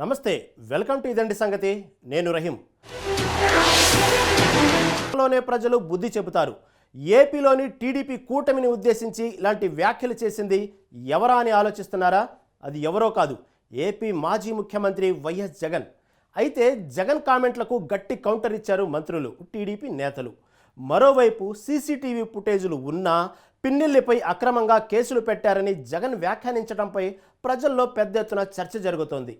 నమస్తే welcome to ఇదండి సంగతి. నేను రహీం. లోనే ప్రజలు బుద్ధి చెబుతారు. ఏపీలోని టీడీపీ కూటమిని ఉద్దేశించి ఇలాంటి వ్యాఖ్యలు చేసింది ఎవరా అని ఆలోచిస్తున్నారా? అది ఎవరో కాదు ఏపీ మాజీ ముఖ్యమంత్రి వైఎస్ జగన్. అయితే జగన్ కామెంట్లకు గట్టి కౌంటర్ ఇచ్చారు మంత్రులు టీడీపీ నేతలు. మరోవైపు సీసీటీవీ ఫుటేజులు ఉన్నా పిన్నెల్లిపై అక్రమంగా కేసులు పెట్టారని జగన్ వ్యాఖ్యానించడంపై ప్రజల్లో పెద్ద ఎత్తున చర్చ జరుగుతోంది.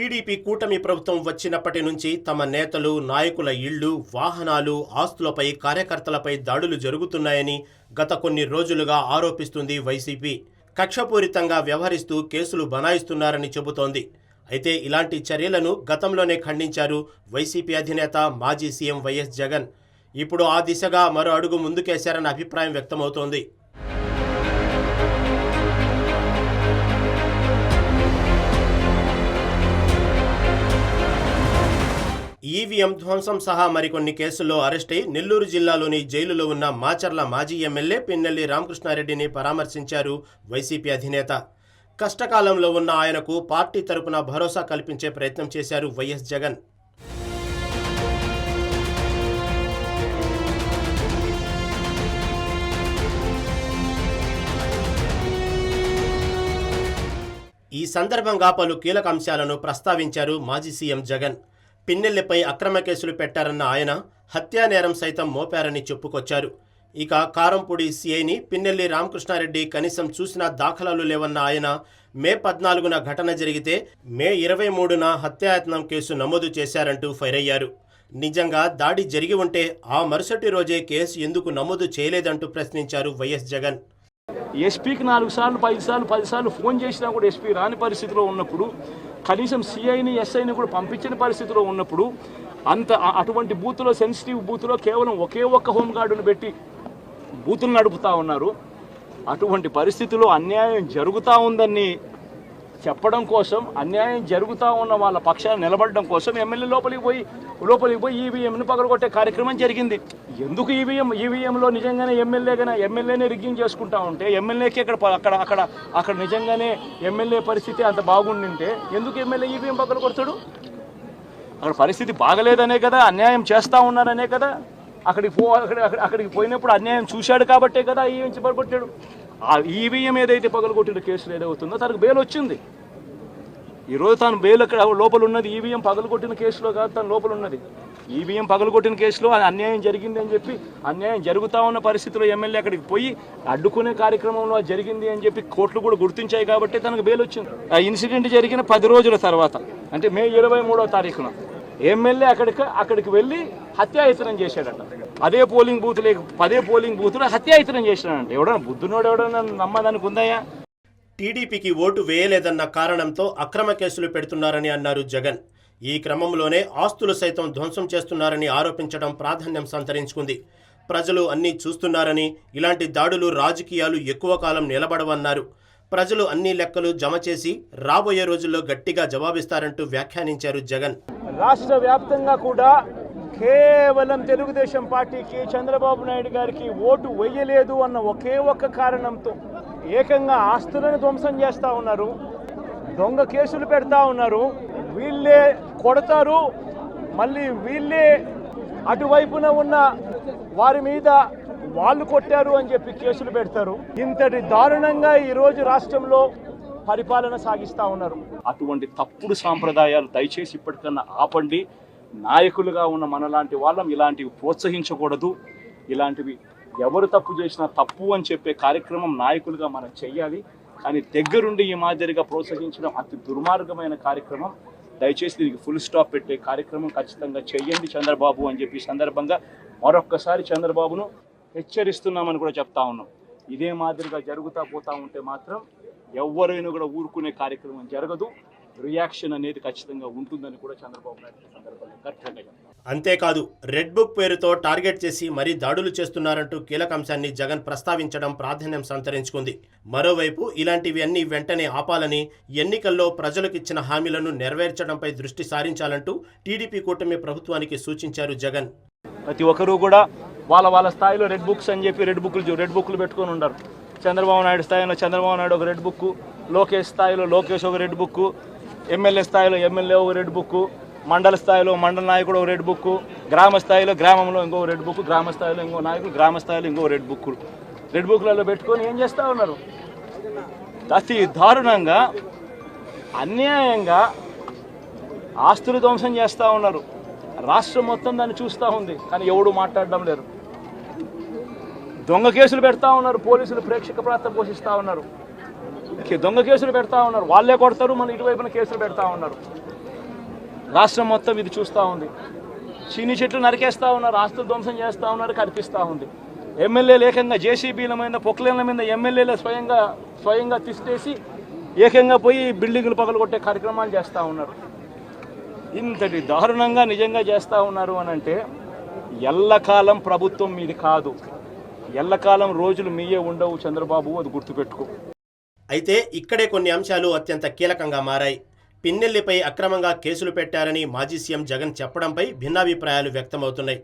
టీడీపీ కూటమి ప్రభుత్వం వచ్చినప్పటి నుంచి తమ నేతలు నాయకుల ఇళ్ళు వాహనాలు ఆస్తులపై కార్యకర్తలపై దాడులు జరుగుతున్నాయని గత కొన్ని రోజులుగా ఆరోపిస్తుంది వైసీపీ. కక్షపూరితంగా వ్యవహరిస్తూ కేసులు బనాయిస్తున్నారని చెబుతోంది. అయితే ఇలాంటి చర్యలను గతంలోనే ఖండించారు వైసీపీ అధినేత మాజీ సీఎం వైఎస్ జగన్. ఇప్పుడు ఆ దిశగా మరో అడుగు ముందుకేశారన్న అభిప్రాయం వ్యక్తమవుతోంది. ఈవీఎం ధ్వంసం సహా మరికొన్ని కేసుల్లో అరెస్టై నెల్లూరు జిల్లాలోని జైలులో ఉన్న మాచర్ల మాజీ ఎమ్మెల్యే పిన్నెల్లి రామకృష్ణారెడ్డిని పరామర్శించారు వైసీపీ అధినేత. కష్టకాలంలో ఉన్న ఆయనకు పార్టీ తరపున భరోసా కల్పించే ప్రయత్నం చేశారు వైఎస్ జగన్. ఈ సందర్భంగా పలు కీలక అంశాలను ప్రస్తావించారు మాజీ సీఎం జగన్. పిన్నెల్లిపై అక్రమ కేసులు పెట్టారన్న ఆయన హత్యా నేరం సైతం మోపారని చెప్పుకొచ్చారు. ఇక కారంపూడి సీఐని పిన్నెల్లి రామకృష్ణారెడ్డి కనీసం చూసిన దాఖలాలు లేవన్న ఆయన మే పద్నాలుగున ఘటన జరిగితే మే ఇరవై మూడున హత్యాయత్నం కేసు నమోదు చేశారంటూ ఫైర్ అయ్యారు నిజంగా దాడి జరిగి ఉంటే ఆ మరుసటి రోజే కేసు ఎందుకు నమోదు చేయలేదంటూ ప్రశ్నించారు వైఎస్ జగన్. ఎస్పీకి నాలుగు సార్లు ఐదు సార్లు పది సార్లు ఫోన్ చేసినా కూడా ఎస్పీ రాని పరిస్థితిలో ఉన్నప్పుడు కనీసం సిఐని ఎస్ఐని కూడా పంపించని పరిస్థితిలో ఉన్నప్పుడు అంత అటువంటి బూత్లో సెన్సిటివ్ బూత్లో కేవలం ఒకే ఒక్క హోంగార్డును పెట్టి బూతులు నడుపుతా ఉన్నారు. అటువంటి పరిస్థితిలో అన్యాయం జరుగుతూ ఉందని చెప్పడం కోసం అన్యాయం జరుగుతూ ఉన్న వాళ్ళ పక్షాన నిలబడడం కోసం ఎమ్మెల్యే లోపలికి పోయి లోపలికి పోయి ఈవీఎంను పగలగొట్టే కార్యక్రమం జరిగింది. ఎందుకు ఈవీఎం ఈవీఎంలో నిజంగానే ఎమ్మెల్యేగానే ఎమ్మెల్యేనే రిగ్గింగ్ చేసుకుంటా ఉంటే ఎమ్మెల్యేకి అక్కడ అక్కడ అక్కడ అక్కడ నిజంగానే ఎమ్మెల్యే పరిస్థితి అంత బాగుండింటే ఎందుకు ఎమ్మెల్యే ఈవీఎం పగల కొడతాడు అక్కడ పరిస్థితి బాగలేదనే కదా అన్యాయం చేస్తూ ఉన్నారనే కదా. అక్కడికి పో అక్కడ అక్కడికి పోయినప్పుడు అన్యాయం చూశాడు కాబట్టే కదా ఈవీఎం పగలగొట్టాడు ఆ ఈవీఎం ఏదైతే పగలగొట్టిన కేసులు ఏదవుతుందో తనకు బెయిల్ వచ్చింది ఈరోజు తాను బెయిల్ అక్కడ లోపల ఉన్నది ఈవీఎం పగలగొట్టిన కేసులో కాదు తను లోపల ఉన్నది ఈవీఎం పగలగొట్టిన కేసులో అన్యాయం జరిగింది అని చెప్పి అన్యాయం జరుగుతూ ఉన్న పరిస్థితిలో ఎమ్మెల్యే అక్కడికి పోయి అడ్డుకునే కార్యక్రమంలో అది జరిగింది అని చెప్పి కోర్టులు కూడా గుర్తించాయి కాబట్టి తనకు బెయిల్ వచ్చింది ఆ ఇన్సిడెంట్ జరిగిన పది రోజుల తర్వాత అంటే మే ఇరవై మూడో తారీఖున ఎమ్మెల్యే అక్కడికి అక్కడికి వెళ్ళి హత్యాయత్నం చేశాడట. అదే పోలింగ్ బూత్ లేక పదే పోలింగ్ బూత్లో హత్యాయతనం చేశాడంట ఎవడన్నా బుద్ధునోడు ఎవడన్నా నమ్మదానికి ఉందయ్యా? టీడీపీకి ఓటు వేయలేదన్న కారణంతో అక్రమ కేసులు పెడుతున్నారని అన్నారు జగన్. ఈ క్రమంలోనే ఆస్తులు సైతం ధ్వంసం చేస్తున్నారని ఆరోపించడం ప్రాధాన్యం సంతరించుకుంది. ప్రజలు అన్నీ చూస్తున్నారని ఇలాంటి దాడులు రాజకీయాలు ఎక్కువ కాలం నిలబడవన్నారు. ప్రజలు అన్ని లెక్కలు జమ చేసి రాబోయే రోజుల్లో గట్టిగా జవాబిస్తారంటూ వ్యాఖ్యానించారు జగన్. రాష్ట్ర వ్యాప్తంగా కూడా కేవలం తెలుగుదేశం పార్టీకి చంద్రబాబు నాయుడు గారికి ఓటు వేయలేదు అన్న ఒకే ఒక్క కారణంతో ఏకంగా ఆస్తులను ధ్వంసం చేస్తూ ఉన్నారు దొంగ కేసులు పెడతా ఉన్నారు. వీళ్ళే కొడతారు మళ్ళీ వీళ్ళే అటువైపున ఉన్న వారి మీద వాళ్ళు కొట్టారు అని చెప్పి కేసులు పెడతారు. ఇంతటి దారుణంగా ఈరోజు రాష్ట్రంలో పరిపాలన సాగిస్తూ ఉన్నారు. అటువంటి తప్పుడు సాంప్రదాయాలు దయచేసి ఇప్పటికన్నా ఆపండి. నాయకులుగా ఉన్న మనలాంటి వాళ్ళం ఇలాంటివి ప్రోత్సహించకూడదు. ఇలాంటివి ఎవరు తప్పు చేసినా తప్పు అని చెప్పే కార్యక్రమం నాయకులుగా మనం చెయ్యాలి. కానీ దగ్గరుండి ఈ మాదిరిగా ప్రోత్సహించడం అతి దుర్మార్గమైన కార్యక్రమం. దయచేసి దీనికి ఫుల్ స్టాప్ పెట్టే కార్యక్రమం ఖచ్చితంగా చెయ్యండి చంద్రబాబు అని చెప్పి సందర్భంగా మరొక్కసారి చంద్రబాబును హెచ్చరిస్తున్నామని కూడా చెప్తా ఉన్నాం. ఇదే మాదిరిగా జరుగుతా పోతా ఉంటే మాత్రం ఎవరైనా కూడా ఊరుకునే కార్యక్రమం జరగదు. రియాక్షన్ అనేది ఖచ్చితంగా ఉంటుందని కూడా చంద్రబాబు నాయుడు సందర్భంగా అంతేకాదు రెడ్ బుక్ పేరుతో టార్గెట్ చేసి మరీ దాడులు చేస్తున్నారంటూ కీలక అంశాన్ని జగన్ ప్రస్తావించడం ప్రాధాన్యం సంతరించుకుంది. మరోవైపు ఇలాంటివి అన్ని వెంటనే ఆపాలని ఎన్నికల్లో ప్రజలకిచ్చిన హామీలను నెరవేర్చడంపై దృష్టి సారించాలంటూ టీడీపీ కూటమి ప్రభుత్వానికి సూచించారు జగన్. ప్రతి ఒక్కరూ కూడా వాళ్ళ వాళ్ళ స్థాయిలో రెడ్ బుక్స్ అని చెప్పి రెడ్ బుక్లు రెడ్ బుక్లు పెట్టుకొని ఉండరు. చంద్రబాబు నాయుడు స్థాయిలో చంద్రబాబు నాయుడు ఒక రెడ్ బుక్ లోకేష్ స్థాయిలో లోకేష్ ఒక రెడ్ బుక్ ఎమ్మెల్యే స్థాయిలో ఎమ్మెల్యే ఒక రెడ్ బుక్ మండల స్థాయిలో మండల నాయకుడు ఒక రెడ్ బుక్ గ్రామ స్థాయిలో గ్రామంలో ఇంకో రెడ్ బుక్ గ్రామ స్థాయిలో ఇంకో నాయకుడు గ్రామ స్థాయిలో ఇంకో రెడ్ బుక్ రెడ్ బుక్లలో పెట్టుకొని ఏం చేస్తూ ఉన్నారు? అతి దారుణంగా అన్యాయంగా ఆస్తులు ధ్వంసం చేస్తూ ఉన్నారు. రాష్ట్రం మొత్తం దాన్ని చూస్తూ ఉంది కానీ ఎవడు మాట్లాడడం లేరు దొంగ కేసులు పెడతా ఉన్నారు పోలీసులు ప్రేక్షక పాత్ర పోషిస్తూ ఉన్నారు. దొంగ కేసులు పెడతా ఉన్నారు. వాళ్ళే కొడతారు మన ఇటువైపున కేసులు పెడతా ఉన్నారు. రాష్ట్రం మొత్తం ఇది చూస్తూ ఉంది. చీని చెట్లు నరికేస్తూ ఉన్నారు ఆస్తులు ధ్వంసం చేస్తూ ఉన్నారు కనిపిస్తూ ఉంది. ఎమ్మెల్యేలు ఏకంగా జేసీబీల మీద పొక్లేన్ల మీద ఎమ్మెల్యేలు స్వయంగా స్వయంగా తీసేసి ఏకంగా పోయి బిల్డింగులు పగలగొట్టే కార్యక్రమాలు చేస్తూ ఉన్నారు. ఇంతటి దారుణంగా నిజంగా చేస్తూ ఉన్నారు అని అంటే ఎల్లకాలం ప్రభుత్వం మీది కాదు. ఎల్లకాలం రోజులు మీయే ఉండవు చంద్రబాబు అది గుర్తుపెట్టుకో. అయితే ఇక్కడే కొన్ని అంశాలు అత్యంత కీలకంగా మారాయి. పిన్నెల్లిపై అక్రమంగా కేసులు పెట్టారని మాజీ సీఎం జగన్ చెప్పడంపై భిన్నాభిప్రాయాలు వ్యక్తమవుతున్నాయి.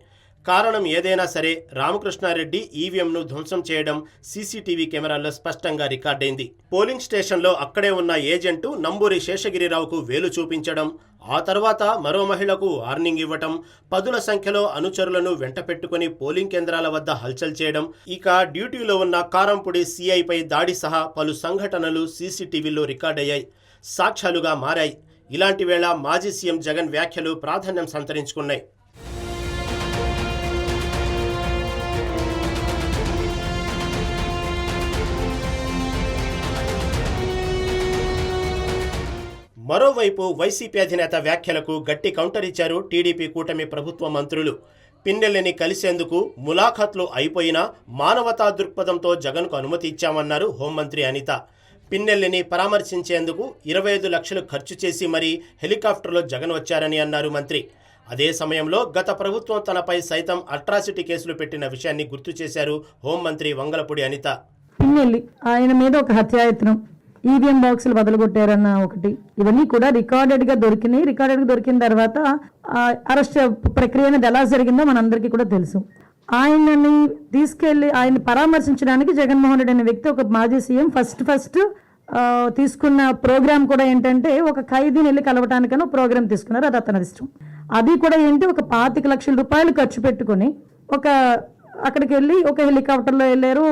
కారణం ఏదైనా సరే రామకృష్ణారెడ్డి ఈవీఎంను ధ్వంసం చేయడం సీసీటీవీ కెమెరాల్లో స్పష్టంగా రికార్డైంది. పోలింగ్ స్టేషన్లో అక్కడే ఉన్న ఏజెంటు నంబూరి శేషగిరిరావుకు వేలు చూపించడం ఆ తర్వాత మరో మహిళకు వార్నింగ్ ఇవ్వటం పదుల సంఖ్యలో అనుచరులను వెంట పెట్టుకుని పోలింగ్ కేంద్రాల వద్ద హల్చల్ చేయడం ఇక డ్యూటీలో ఉన్న కారంపూడి సీఐపై దాడి సహా పలు సంఘటనలు సీసీటీవీలో రికార్డయ్యాయి సాక్ష్యాలుగా మారాయి. ఇలాంటి వేళ మాజీ సీఎం జగన్ వ్యాఖ్యలు ప్రాధాన్యం సంతరించుకున్నాయి. మరోవైపు వైసీపీ అధినేత వ్యాఖ్యలకు గట్టి కౌంటర్ ఇచ్చారు టీడీపీ కూటమి ప్రభుత్వ మంత్రులు. పిన్నెల్లిని కలిసేందుకు ములాఖాత్లు అయిపోయినా మానవతా దృక్పథంతో జగన్కు అనుమతి ఇచ్చామన్నారు హోంమంత్రి అనిత. పిన్నెల్లిని పరామర్శించేందుకు ఇరవై ఐదు లక్షలు ఖర్చు చేసి మరీ హెలికాప్టర్లో జగన్ వచ్చారని అన్నారు మంత్రి. అదే సమయంలో గత ప్రభుత్వం తనపై సైతం అట్రాసిటీ కేసులు పెట్టిన విషయాన్ని గుర్తు చేశారు హోంమంత్రి వంగలపూడి అనిత. పిన్నెల్లి ఆయన మీద ఒక హత్యాయత్నం. ఈవీఎం బాక్సులు వదలగొట్టారన్న ఒకటి. ఇవన్నీ కూడా రికార్డెడ్గా దొరికినాయి. రికార్డెడ్గా దొరికిన తర్వాత అరెస్ట్ ప్రక్రియ అనేది ఎలా జరిగిందో మనందరికీ కూడా తెలుసు. ఆయనని తీసుకెళ్ళి ఆయన పరామర్శించడానికి జగన్మోహన్ రెడ్డి అనే వ్యక్తి ఒక మాజీ సీఎం ఫస్ట్ ఫస్ట్ తీసుకున్న ప్రోగ్రామ్ కూడా ఏంటంటే ఒక ఖైదీని వెళ్ళి కలవటానికని ప్రోగ్రామ్ తీసుకున్నారు. అది అతని ఇష్టం. అది కూడా ఏంటి ఒక పాతిక లక్షల రూపాయలు ఖర్చు పెట్టుకొని ఒక అక్కడికి వెళ్ళి ఒక హెలికాప్టర్లో వెళ్ళారు.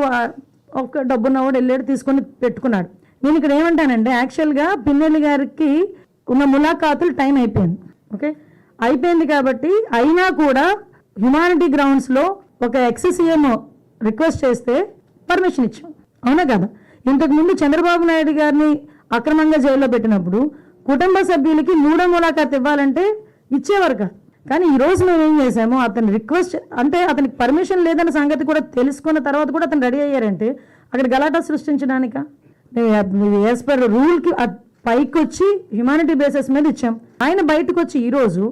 ఒక డబ్బున్నవాడు వెళ్ళాడు తీసుకొని పెట్టుకున్నాడు. నేను ఇక్కడ ఏమంటానంటే యాక్చువల్గా పిన్నెల్లి గారికి ఉన్న ములాఖాతులు టైం అయిపోయింది ఓకే అయిపోయింది కాబట్టి అయినా కూడా హ్యుమానిటీ గ్రౌండ్స్లో ఒక ఎక్స్ రిక్వెస్ట్ చేస్తే పర్మిషన్ ఇచ్చాం. అవునా కదా? ఇంతకుముందు చంద్రబాబు నాయుడు గారిని అక్రమంగా జైల్లో పెట్టినప్పుడు కుటుంబ సభ్యులకి మూడో ములాఖాత్ ఇవ్వాలంటే ఇచ్చేవారు కాదు. కానీ ఈ రోజు మేము ఏం చేసాము అతని రిక్వెస్ట్ అంటే అతనికి పర్మిషన్ లేదన్న సంగతి కూడా తెలుసుకున్న తర్వాత కూడా అతను రెడీ అయ్యారంటే అక్కడ గలాటా సృష్టించడానిక? యాజ్ పర్ రూల్కి పైకి వచ్చి హ్యుమానిటీ బేసిస్ మీద ఇచ్చాం. ఆయన బయటకు వచ్చి ఈ రోజు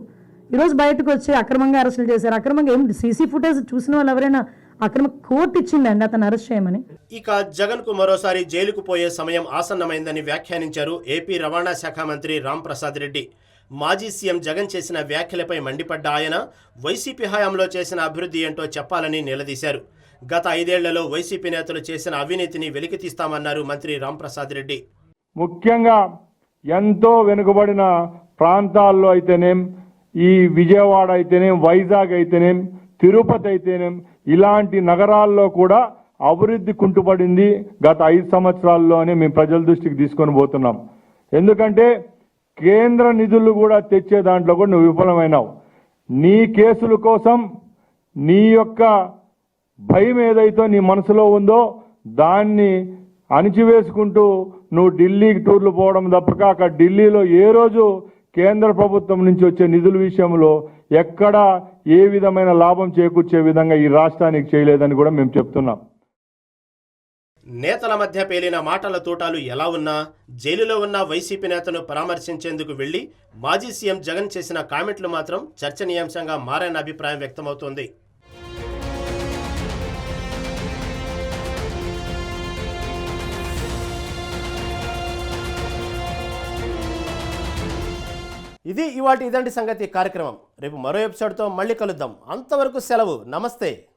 ఈ రోజు బయటకు వచ్చి అక్రమంగా అరెస్టులు చేశారు. అక్రమంగా ఏం సీసీ ఫుటేజ్ చూసిన వాళ్ళు ఎవరైనా అక్రమ కోర్టు ఇచ్చిందండి అతను అరెస్ట్ చేయమని. ఇక జగన్కు మరోసారి జైలుకు పోయే సమయం ఆసన్నమైందని వ్యాఖ్యానించారు ఏపీ రవాణా శాఖ మంత్రి రాంప్రసాద్ రెడ్డి. మాజీ సీఎం జగన్ చేసిన వ్యాఖ్యలపై మండిపడ్డ ఆయన వైసీపీ హయాంలో చేసిన అభివృద్ధి ఏంటో చెప్పాలని నిలదీశారు. గత ఐదేళ్ళలో వైసీపీ నేతలు చేసిన అవినీతిని వెలికి తీస్తామన్నారు మంత్రి రాంప్రసాద్ రెడ్డి. ముఖ్యంగా ఎంతో వెనుకబడిన ప్రాంతాల్లో అయితేనేం ఈ విజయవాడ అయితేనేం వైజాగ్ అయితేనేం తిరుపతి అయితేనేం ఇలాంటి నగరాల్లో కూడా అభివృద్ధి కుంటుపడింది గత ఐదు సంవత్సరాల్లోనే మేము ప్రజల దృష్టికి తీసుకొని పోతున్నాం. ఎందుకంటే కేంద్ర నిధులు కూడా తెచ్చే దాంట్లో కూడా నువ్వు విఫలమైనావు. నీ కేసుల కోసం నీ యొక్క భయం ఏదైతే నీ మనసులో ఉందో దాన్ని అణిచివేసుకుంటూ నువ్వు ఢిల్లీకి టూర్లు పోవడం తప్పక. అక్కడ ఢిల్లీలో ఏ రోజు కేంద్ర ప్రభుత్వం నుంచి వచ్చే నిధుల విషయంలో ఎక్కడ ఏ విధమైన లాభం చేకూర్చే విధంగా ఈ రాష్ట్రానికి చేయలేదని కూడా మేము చెప్తున్నాం. నేతల మధ్య పేలిన మాటల తూటాలు ఎలా ఉన్నా జైలులో ఉన్న వైసీపీ నేతను పరామర్శించేందుకు వెళ్ళి మాజీ సీఎం జగన్ చేసిన కామెంట్లు మాత్రం చర్చనీయాంశంగా మారని అభిప్రాయం వ్యక్తమవుతోంది. ఇది ఇవాటి ఇదంటి సంగతి కార్యక్రమం. రేపు మరో ఎపిసోడ్తో మళ్ళీ కలుద్దాం. అంతవరకు సెలవు. నమస్తే.